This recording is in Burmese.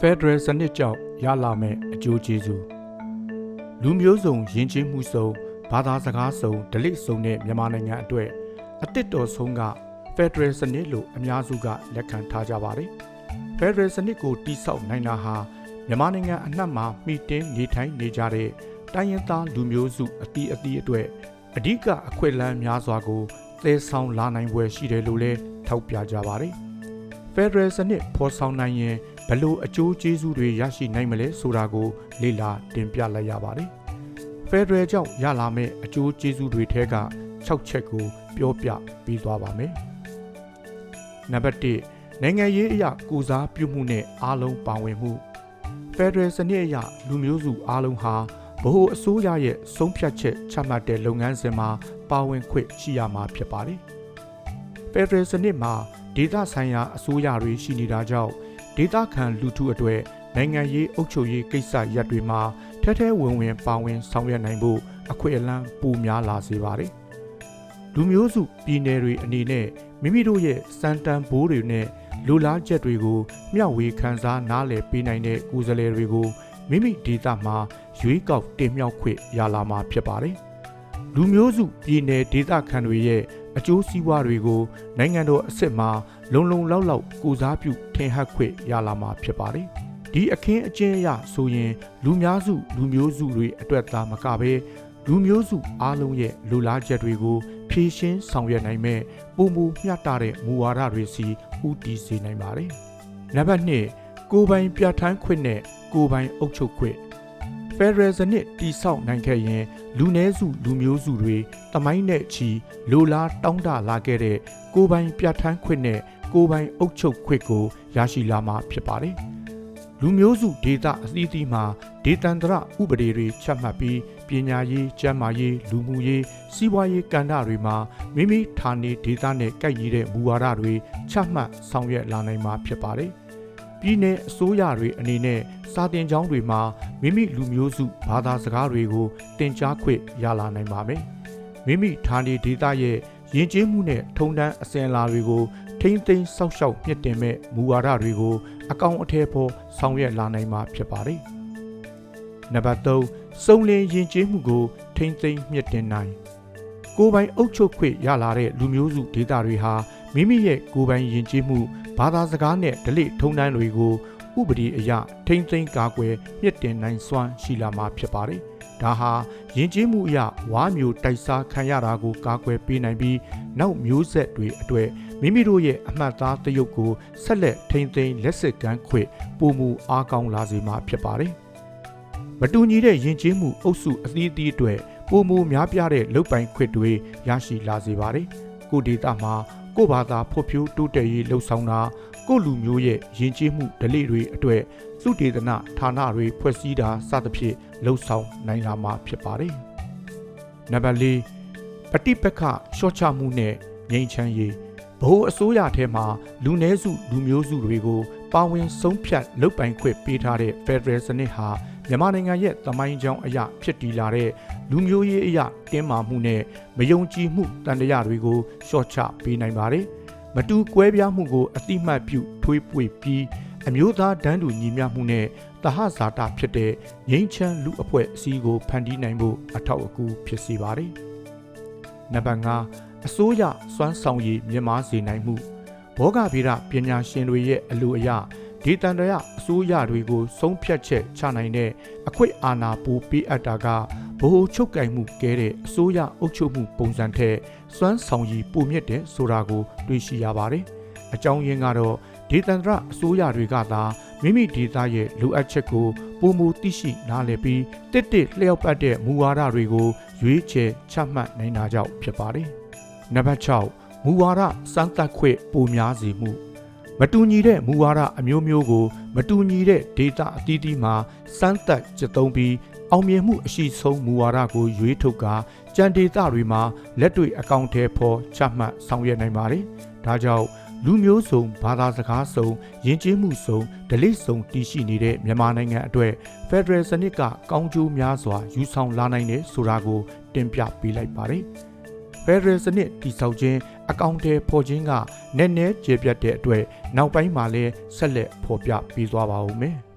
Federal စနစ်ကြောင့်ရလာမယ့်အကျိုးကျေးဇူးလူမျိုးစုံယဉ်ကျေးမှုစုံဘာသာစကားစုံဒလိစုံတဲ့မြန်မာနိုင်ငံအတွက်အသစ်တော်ဆုံးက Federal စနစ်လို့အများစုကလက်ခံထားကြပါတယ်။ Federal စနစ်ကိုတိဆောက်နိုင်တာဟာမြန်မာနိုင်ငံအနှံ့မှာမှီတင်းနေထိုင်နေကြတဲ့တိုင်းရင်းသားလူမျိုးစုအသီးအသီးအတွက်အဓိကအခွင့်အလမ်းများစွာကိုသယ်ဆောင်လာနိုင်ပွဲရှိတယ်လို့လည်းထောက်ပြကြပါတယ်။ Federal စနစ်ဖော်ဆောင်နိုင်ရင်ဘယ်လိုအကျိုးကျေးဇူးတွေရရှိနိုင်မလဲဆိုတာကို လေ့လာတင်ပြလိုက်ရပါတယ်။ Federal ကြောင့်ရလာမယ့်အကျိုးကျေးဇူးတွေထဲက6ချက်ကို ပြောပြပေးသွားပါမယ်။နံပါတ်1နိုင်ငံရေးအရာကိုစားပြုမှုနဲ့အားလုံးပါဝင်မှု Federal စနစ်အရလူမျိုးစုအားလုံးဟာဗဟိုအစိုးရရဲ့ဆုံးဖြတ်ချက်ချမှတ်တဲ့လုပ်ငန်းစဉ်မှာပါဝင်ခွင့်ရှိရမှာဖြစ်ပါတယ်။ Federal စနစ်မှာ ဒေသဆိုင်ရာအစိုးရတွေရှိနေတာကြောင့်ဒေသခံလူထုအတွေ့နိုင်ငံရေးအုပ်ချုပ်ရေးကိစ္စရပ်တွေမှာထဲထဲဝင်ဝင်ပါဝင်ဆောင်ရွက်နိုင်ဖို့အခွင့်အလမ်းပိုများလာစေပါတယ်။လူမျိုးစုပြည်နယ်တွေအနေနဲ့မိမိတို့ရဲ့စံတန်ဘိုးတွေနဲ့လူလားချက်တွေကိုမျှဝေခန်းစားနားလည်ပေးနိုင်တဲ့ကိုယ်စားလှယ်တွေကိုမိမိဒေသမှာရွေးကောက်တင်မြှောက်ခွင့်ရလာမှာဖြစ်ပါတယ်။လူမျိုးစုပြည်နယ်ဒေသခံတွေရဲ့ အကျိုးစီးပွားတွေကိုနိုင်ငံတော်အစ်စ်မှာလုံလုံလောက်လောက်ကိုစားပြုထင်ဟပ်ခွင့်ရလာမှာဖြစ်ပါတယ်။ဒီအခင်းအကျင်းအရဆိုရင် လူများစုလူမျိုးစုတွေအတွက်သာမကဘဲလူမျိုးစုအားလုံးရဲ့လူလားချက်တွေကိုဖြည့်ရှင်းဆောင်ရွက်နိုင်မဲ့ပုံမူမျှတတဲ့မူဝါဒတွေစီဦးတည်စေနိုင်ပါတယ်။နံပါတ်2ကိုယ်ပိုင်ပြဋ္ဌာန်းခွင့်နဲ့ကိုယ်ပိုင်အုပ်ချုပ်ခွင့် Federal စနစ်တိဆောက်နိုင်ခဲ့ရင်လူနည်းစုလူမျိုးစုတွေတမိုင်းနဲ့ချီလိုလားတောင်းတလာခဲ့တဲ့ကိုယ်ပိုင်ပြဋ္ဌာန်းခွင့်နဲ့ကိုယ်ပိုင်အုပ်ချုပ်ခွင့်ကိုရရှိလာမှာဖြစ်ပါတယ်။လူမျိုးစုဒေသအသီးသီးမှာဒေသန္တရဥပဒေတွေချမှတ်ပြီးပညာရေး၊ကျန်းမာရေး၊လူမှုရေး၊စီးပွားရေးကဏ္ဍတွေမှာမိမိဌာနေဒေသနဲ့ကိုက်ညီတဲ့မူဝါဒတွေချမှတ်ဆောင်ရွက်လာနိုင်မှာဖြစ်ပါတယ်။ ပြည်내အစိုးရတွေအနေနဲ့စာတင်ကျောင်းတွေမှာမိမိလူမျိုးစုဘာသာစကားတွေကိုသင်ကြားခွင့်ရလာနိုင်ပါမယ်။မိမိဌာနေဒေသရဲ့ယဉ်ကျေးမှုနဲ့ထုံတန်းအစဉ်အလာတွေကိုထိမ့်သိမ်းစောက်ရှောက်မြင့်တင်မဲ့မူဝါဒတွေကိုအကောင်အထည်ဖော်ဆောင်ရွက်လာနိုင်မှာဖြစ်ပါတယ်။နံပါတ်3စုံလင်ယဉ်ကျေးမှုကို ထိမ့်သိမ်းမြင့်တင်နိုင်ကိုယ်ပိုင်အုပ်ချုပ်ခွင့်ရလာတဲ့လူမျိုးစုဒေသတွေဟာမိမိရဲ့ကိုယ်ပိုင်ယဉ်ကျေးမှု ဘာသာစကားနဲ့ဓလေ့ထုံးတမ်းတွေကိုဥပဒေအရထိမ့်သိမ်းကာကွယ်မြင့်တင်နိုင်စွမ်းရှိလာမှာဖြစ်ပါတယ်။ဒါဟာယဉ်ကျေးမှုအရဝါမျိုးတိုက်စားခံရတာကိုကာကွယ်ပေးနိုင်ပြီးနောက်မျိုးဆက်တွေအတွေ့မိမိတို့ရဲ့အမှတ်သားတရုပ်ကိုဆက်လက်ထိမ့်သိမ်းလက်စစ်ကမ်းခွင့်ပုံမူအားကောင်းလာစေမှာဖြစ်ပါတယ်။မတူညီတဲ့ယဉ်ကျေးမှုအုပ်စုအသီးသီးအတွက်ပုံမူများပြားတဲ့လုတ်ပိုင်ခွင့်တွေရရှိလာစေပါတယ်။ကိုဒေတာမှာ ကိုဘာသာဖွံ့ဖြိုးတိုးတက်ရေးလှုပ်ဆောင်တာကိုလူမျိုးရဲ့ယဉ်ကျေးမှုဓလေ့တွေအတွေ့သုတေသနဌာနတွေဖွဲ့စည်းတာစသဖြင့်လှုပ်ဆောင်နိုင်လာမှာဖြစ်ပါတယ်။နံပါတ်၄ပฏิပက္ခရှော့ချမှုနဲ့ငြိမ်းချမ်းရေးဘ ਹੁ အစိုးရထဲမှာလူနည်းစုလူမျိုးစုတွေကိုပါဝင်ဆုံးဖြတ်လုပ်ပိုင်ခွင့်ပေးထားတဲ့ Federal စနစ်ဟာ မြန်မာနိုင်ငံရဲ့သမိုင်းကြောင်းအရာဖြစ်တည်လာတဲ့လူမျိုးရေးအရာတင်းမာမှုနဲ့မယုံကြည်မှုတန်တရားတွေကိုရှော့ချပေးနိုင်ပါတယ်။မတူကွဲပြားမှုကိုအတိမတ်ပြုထွေးပွေပြီးအမျိုးသားဒန်းတူညီမျှမှုနဲ့တဟဇာတာဖြစ်တဲ့ငြိမ်းချမ်းလူအဖွဲ့အစည်းကိုဖန်တီးနိုင်ဖို့အထောက်အကူဖြစ်စေပါတယ်။နံပါတ်5အစိုးရစွမ်းဆောင်ရည်မြင့်မားစေနိုင်မှုဘောဂဗေဒပညာရှင်တွေရဲ့အလိုအရ ဒေသန္တရအစိုးရတွေကိုဆုံးဖြတ်ချက်ချနိုင်တဲ့အခွင့်အာဏာပိုပေးအပ်တာကဗဟိုချုပ်ကင်မှုကဲတဲ့အစိုးရအုပ်ချုပ်မှုပုံစံထက်စွမ်းဆောင်ရည်ပိုမြင့်တဲ့ဆိုတာကိုတွေ့ရှိရပါတယ်။အကြောင်းရင်းကတော့ဒေသန္တရအစိုးရတွေကသာမိမိဒေသရဲ့လိုအပ်ချက်ကိုပုံမူသိရှိနားလည်ပြီးတစ်တစ်လျှောက်ပတ်တဲ့မူဝါဒတွေကိုရွေးချယ်ချမှတ်နိုင်တာကြောင့်ဖြစ်ပါတယ်။နံပါတ်6မူဝါဒစမ်းသပ်ခွင့်ပိုများစေမှု မတူညီတဲ့မူဝါဒအမျိုးမျိုးကို မတူညီတဲ့ဒေတာအသီးသီးမှာစမ်းသပ်ကျသုံးပြီးအောင်မြင်မှုအရှိဆုံးမူဝါဒကိုရွေးထုတ်ကာကြံဒေတာတွေမှာလက်တွေ့အကောင့်ထဲပေါ်ချမှတ်ဆောင်ရွက်နိုင်ပါတယ်။ဒါကြောင့်လူမျိုးစုံဘာသာစကားစုံယဉ်ကျေးမှုစုံဒလိစုံတည်ရှိနေတဲ့မြန်မာနိုင်ငံအတွက် Federal စနစ်ကကောင်းကျိုးများစွာယူဆောင်လာနိုင်တယ်ဆိုတာကို တင်ပြပေးလိုက်ပါတယ်။ Federal စနစ်တည်ဆောက်ခြင်း အကောင့်ထဲပေါ်ခြင်းကနည်းနည်းကျေပြတ်တဲ့အတွက်နောက်ပိုင်းမှာလည်းဆက်လက်ဖော်ပြပေးသွားပါဦးမယ်။